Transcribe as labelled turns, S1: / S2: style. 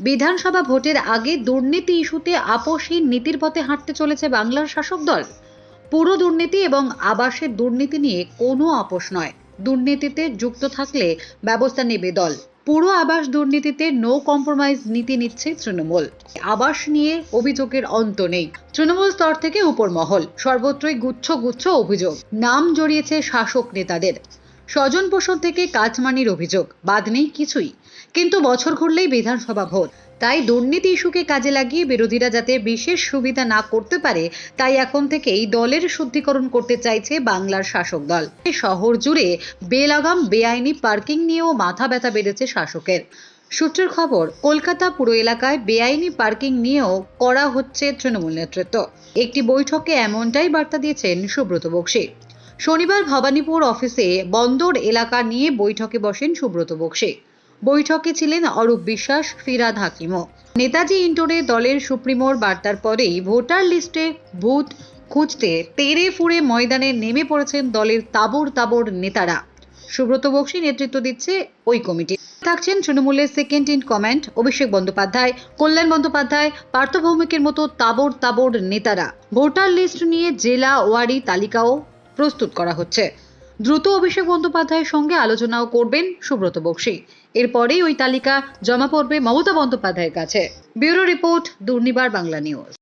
S1: বিধানসভা ভোটের আগে দুর্নীতি ইস্যুতে আপোষহীন নীতির পথে হাঁটতে চলেছে বাংলার শাসক দল। পুরো দুর্নীতি এবং আবাসের দুর্নীতি নিয়ে কোনো আপোষ নয়। দুর্নীতিতে যুক্ত থাকলে ব্যবস্থা নেবে দল। পুরো আবাস দুর্নীতিতে নো কম্প্রোমাইজ নীতি নিচ্ছে তৃণমূল। আবাস নিয়ে অভিযোগের অন্ত নেই। তৃণমূল স্তর থেকে উপর মহল সর্বত্রই গুচ্ছ গুচ্ছ অভিযোগ। নাম জড়িয়েছে শাসক নেতাদের। স্বজন পোষণ থেকে কাজমানির অভিযোগ। বাদ নেই কিছুই। কিন্তু বছর ঘুরলেই বিধানসভা ভোট। তাই দুর্নীতি ইস্যুকে কাজে লাগিয়ে বিরোধীরা যাতে বিশেষ সুবিধা না করতে পারে, তাই এখন থেকেই দলের শুদ্ধিকরণ করতে চাইছে বাংলার শাসক দল। শহর জুড়ে বেলাগাম, বেআইনি পার্কিং নিয়েও মাথা ব্যথা বেড়েছে শাসকের। সূত্রের খবর, কলকাতা পুরো এলাকায় বেআইনি পার্কিং নিয়েও করা হচ্ছে তৃণমূল নেতৃত্ব। একটি বৈঠকে এমনটাই বার্তা দিয়েছেন সুব্রত বক্সী। শনিবার ভবানীপুর অফিসে বন্দর এলাকা নিয়ে বৈঠকে বসেন সুব্রত বক্সী। বৈঠকে ছিলেন অরূপ বিশ্বাস, ফিরাদ হাকিমও। নেতাজি ইন্টোরে দলের সুপ্রিমোর বার্তার পরেই ভোটার লিস্টে ভূত খুঁজতে তেড়ে ফুড়ে ময়দানে নেমে পড়েছেন দলের তাবর তাবর নেতারা। সুব্রত বক্সী নেতৃত্ব দিচ্ছে ওই কমিটি। থাকছেন তৃণমূলের second in command Abhishek Bandyopadhyay. Kalyan Bandyopadhyay, Partha ভৌমিকের মতো তাবর তাবর নেতারা। ভোটার লিস্ট নিয়ে জেলা ওয়ারি তালিকাও প্রস্তুত করা হচ্ছে। দ্রুত অভিষেক বন্দ্যোপাধ্যায়ের সঙ্গে আলোচনাও করবেন সুব্রত বক্সী। এরপরেই ওই তালিকা জমা পড়বে মমতা বন্দ্যোপাধ্যায়ের কাছে। Bureau report, Durnibar Bangla news.